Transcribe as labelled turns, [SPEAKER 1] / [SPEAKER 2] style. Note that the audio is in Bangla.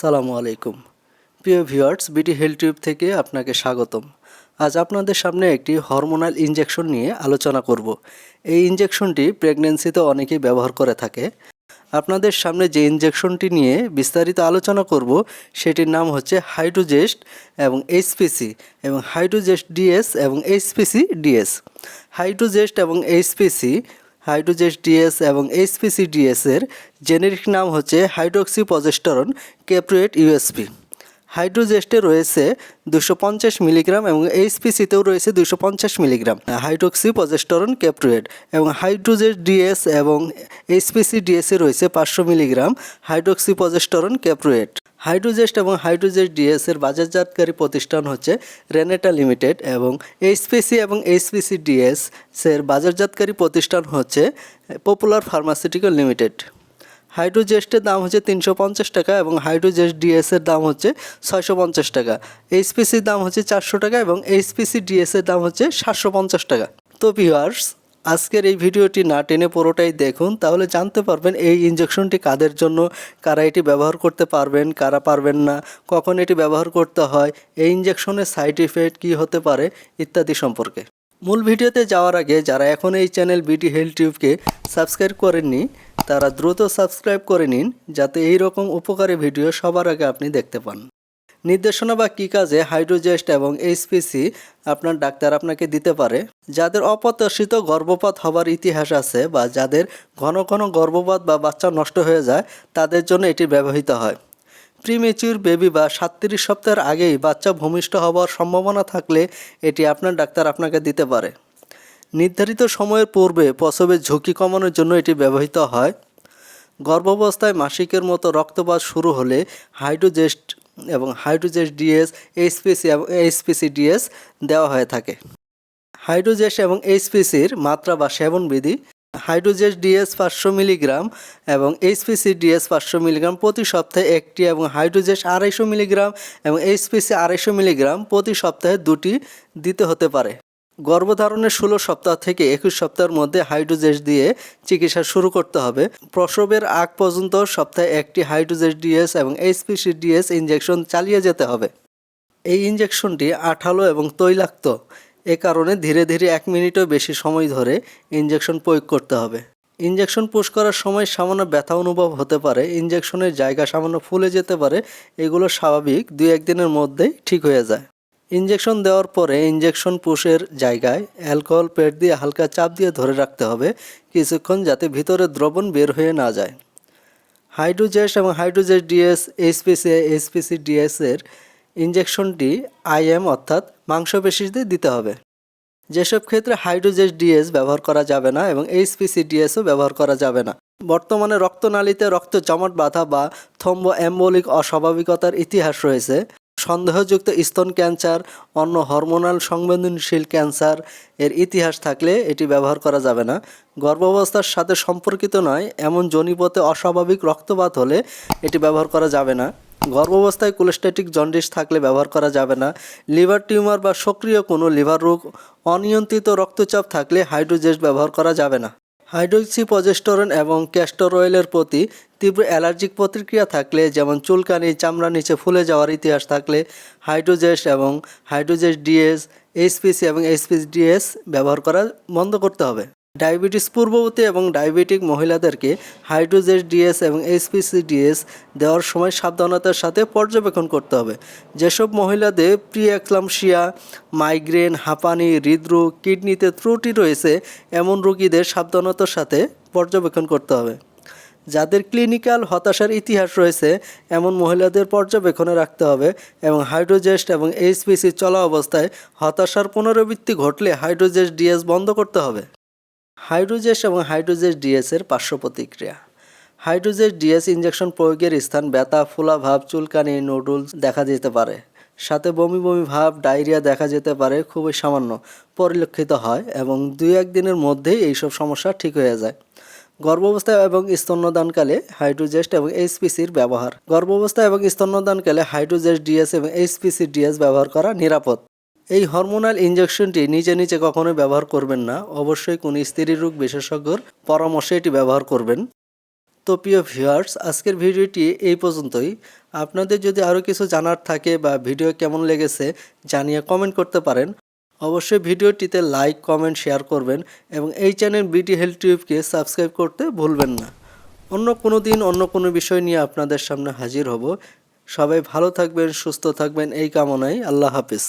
[SPEAKER 1] আসসালামু আলাইকুম। প্রিয় ভিউয়ার্স বিটি হেলথ টিউব থেকে আপনাকে স্বাগতম। আজ আপনাদের সামনে একটি হরমোনাল ইনজেকশন নিয়ে আলোচনা করব। এই ইনজেকশনটি প্রেগনেন্সিতে অনেকেই ব্যবহার করে থাকে। আপনাদের সামনে যে ইনজেকশনটি নিয়ে বিস্তারিত আলোচনা করব, সেটির নাম হচ্ছে হাইড্রোজেস্ট এবং এইচপিসি এবং হাইড্রোজেস্ট ডিএস এবং এইচপিসি ডিএস হাইড্রোজেস্ট এবং এইচপিসি হাইড্রোজেস ডিএস এবং এইচপিসি ডিএস এর জেনেরিক নাম হচ্ছে হাইড্রোক্সি পজেস্টরন ক্যাপ্রুয়েট ইউএসপি। হাইড্রোজেস্টে রয়েছে দুশো পঞ্চাশ মিলিগ্রাম এবং এইচপিসিতেও রয়েছে দুশো পঞ্চাশ মিলিগ্রাম। হাইড্রোক্সি পজেস্টরন ক্যাপ্রুয়েট এবং হাইড্রোজেস ডিএস এবং এইচপিসি ডিএসে রয়েছে পাঁচশো মিলিগ্রাম হাইড্রোক্সি পজেস্টরন ক্যাপ্রুয়েট। হাইড্রোজেস্ট এবং হাইড্রোজেস্ট ডিএস এর বাজারজাতকারী প্রতিষ্ঠান হচ্ছে রেনেটা লিমিটেড এবং এইচপিসি এবং এইচপিসি ডিএস এর বাজারজাতকারী প্রতিষ্ঠান হচ্ছে পপুলার ফার্মাসিউটিক্যাল লিমিটেড হাইড্রোজেস্টের দাম হচ্ছে তিনশো পঞ্চাশ টাকা এবং হাইড্রোজেস্ট ডিএস এর দাম হচ্ছে ছয়শো পঞ্চাশ টাকা। এইচপিসির দাম হচ্ছে চারশো টাকা এবং এইচপিসি ডিএস এর দাম হচ্ছে সাতশো পঞ্চাশ টাকা। তো ভিউয়ার্স আজকের এই ভিডিওটি না টেনে পুরোটাই দেখুন, তাহলে জানতে পারবেন এই ইনজেকশনটি কাদের জন্য, কারা এটি ব্যবহার করতে পারবেন, কারা পারবেন না, কখন এটি ব্যবহার করতে হয়, এই ইনজেকশনের সাইড ইফেক্ট কী হতে পারে, ইত্যাদি সম্পর্কে। মূল ভিডিওতে যাওয়ার আগে যারা এখন এই চ্যানেল বিটি হেলথ টিউবকে সাবস্ক্রাইব করেননি, তারা দ্রুত সাবস্ক্রাইব করে নিন, যাতে এই রকম উপকারী ভিডিও সবার আগে আপনি দেখতে পান। নির্দেশনা বা কী কাজে হাইড্রোজেস্ট এবং এইচপিসি আপনার ডাক্তার আপনাকে দিতে পারে। যাদের অপ্রত্যাশিত গর্ভপাত হবার ইতিহাস আছে বা যাদের ঘন ঘন গর্ভপাত বা বাচ্চা নষ্ট হয়ে যায়, তাদের জন্য এটি ব্যবহৃত হয়। প্রিমেচিউর বেবি বা সাতত্রিশ সপ্তাহের আগেই বাচ্চা ভূমিষ্ঠ হওয়ার সম্ভাবনা থাকলে এটি আপনার ডাক্তার আপনাকে দিতে পারে। নির্ধারিত সময়ের পূর্বে প্রসবের ঝুঁকি কমানোর জন্য এটি ব্যবহৃত হয়। গর্ভাবস্থায় মাসিকের মতো রক্তপাত শুরু হলে হাইড্রোজেস্ট এবং হাইড্রোজেস ডিএস, এইচপিসি এবং এইচপিসি ডিএস দেওয়া হয়ে থাকে। হাইড্রোজেস এবং এইচপিসির মাত্রা বা সেবন বিধি, হাইড্রোজেস ডিএস পাঁচশো মিলিগ্রাম এবং এইচপিসি ডিএস পাঁচশো মিলিগ্রাম প্রতি সপ্তাহে একটি এবং হাইড্রোজেস আড়াইশো মিলিগ্রাম এবং এইচপিসি আড়াইশো মিলিগ্রাম প্রতি সপ্তাহে দুটি দিতে হতে পারে। গর্ভধারণের ষোলো সপ্তাহ থেকে একুশ সপ্তাহের মধ্যে হাইড্রোজেস দিয়ে চিকিৎসা শুরু করতে হবে। প্রসবের আগ পর্যন্ত সপ্তাহে একটি হাইড্রোজেস ডিএস এবং এইচপিসি ডিএস ইঞ্জেকশন চালিয়ে যেতে হবে। এই ইঞ্জেকশনটি আঠালো এবং তৈলাক্ত। এ কারণে ধীরে ধীরে এক মিনিটও বেশি সময় ধরে ইঞ্জেকশন প্রয়োগ করতে হবে। ইঞ্জেকশন পুশ করার সময় সামান্য ব্যথা অনুভব হতে পারে। ইঞ্জেকশনের জায়গা সামান্য ফুলে যেতে পারে। এগুলো স্বাভাবিক দুই একদিনের মধ্যেই ঠিক হয়ে যায়। ইনজেকশন দেওয়ার পরে ইনজেকশন পুশের জায়গায় অ্যালকোহল পেট দিয়ে হালকা চাপ দিয়ে ধরে রাখতে হবে কিছুক্ষণ যাতে ভিতরে দ্রবণ বের হয়ে না যায়। হাইড্রোজেস এবং Hydrogest DS HPC HPC DS এর ইনজেকশনটি আইএম অর্থাৎ মাংসপেশিতে দিতে হবে। যেসব ক্ষেত্রে হাইড্রোজেস ডিএস ব্যবহার করা যাবে না এবং এইচপিসি ডিএসও ব্যবহার করা যাবে না। বর্তমানে রক্তনালীতে রক্ত জমাট বাঁধা বা থম্ব অ্যাম্বলিক অস্বাভাবিকতার ইতিহাস রয়েছে। সন্দেহযুক্ত স্তন ক্যান্সার, অন্য হরমোনাল সংবেদনশীল ক্যান্সার এর ইতিহাস থাকলে এটি ব্যবহার করা যাবে না। গর্ভাবস্থার সাথে সম্পর্কিত নয়, এমন জনিপথে অস্বাভাবিক রক্তপাত হলে এটি ব্যবহার করা যাবে না। গর্ভাবস্থায় কোলেস্টেটিক জন্ডিস থাকলে ব্যবহার করা যাবে না। লিভার টিউমার বা সক্রিয় কোনো লিভার রোগ, অনিয়ন্ত্রিত রক্তচাপ থাকলে হাইড্রোজেস ব্যবহার করা যাবে না। হাইড্রোক্সি পজেস্টরন এবং ক্যাস্টর অয়েলের প্রতি তীব্র অ্যালার্জিক প্রতিক্রিয়া থাকলে, যেমন চুলকানি, চামড়া নিচে ফুলে যাওয়ার ইতিহাস থাকলে, হাইড্রোজেস এবং হাইড্রোজেস ডিএস এইচপিসি এবং এইচপিসি ডিএস ব্যবহার করা বন্ধ করতে হবে। ডায়াবেটিস পূর্ববর্তী এবং ডায়াবেটিক মহিলাদেরকে হাইড্রোজেস ডিএস এবং এইচপিসি ডিএস দেওয়ার সময় সাবধানতার সাথে পর্যবেক্ষণ করতে হবে। যেসব মহিলাদের প্রিয়াক্লামশিয়া মাইগ্রেন, হাঁপানি, হৃদরোগ, কিডনিতে ত্রুটি রয়েছে, এমন রোগীদের সাবধানতার সাথে পর্যবেক্ষণ করতে হবে। যাদের ক্লিনিক্যাল হতাশার ইতিহাস রয়েছে, এমন মহিলাদের পর্যবেক্ষণে রাখতে হবে এবং হাইড্রোজেস্ট এবং এইচপিসি চলা অবস্থায় হতাশার পুনরাবৃত্তি ঘটলে হাইড্রোজেস ডিএস বন্ধ করতে হবে। হাইড্রোজেস এবং হাইড্রোজেস ডিএস এর পার্শ্ব প্রতিক্রিয়া। হাইড্রোজেস ডিএস ইনজেকশন প্রয়োগের স্থান ব্যথা, ফোলা ভাব, চুলকানি, নুডলস দেখা যেতে পারে। সাথে বমি বমি ভাব, ডায়রিয়া দেখা যেতে পারে, খুবই সামান্য, পরিলক্ষিত হয় এবং দুই এক দিনের মধ্যেই এইসব সমস্যা ঠিক হয়ে যায়। গর্ভাবস্থা এবং স্তন্যদানকালে হাইড্রোজেস্ট এবং এইচপিসির ব্যবহার। গর্ভাবস্থা এবং স্তন্যদানকালে হাইড্রোজেস্ট ডিএস এবং এইচপিসি ডিএস ব্যবহার করা নিরাপদ। এই হরমোনাল ইনজেকশনটি নিজে নিজে কখনোই ব্যবহার করবেন না। অবশ্যই কোনো স্ত্রী রোগ বিশেষজ্ঞর পরামর্শে এটি ব্যবহার করবেন। তো প্রিয় ভিউয়ার্স, আজকের ভিডিওটি এই পর্যন্তই। আপনাদের যদি আরও কিছু জানার থাকে বা ভিডিও কেমন লেগেছে জানিয়ে কমেন্ট করতে পারেন। অবশ্যই ভিডিওটিতে লাইক, কমেন্ট, শেয়ার করবেন এবং এই চ্যানেল বিটি হেলথ টিউবকে সাবস্ক্রাইব করতে ভুলবেন না। অন্য কোনো দিন অন্য কোনো বিষয় নিয়ে আপনাদের সামনে হাজির হব। সবাই ভালো থাকবেন, সুস্থ থাকবেন, এই কামনায় আল্লাহ হাফিজ।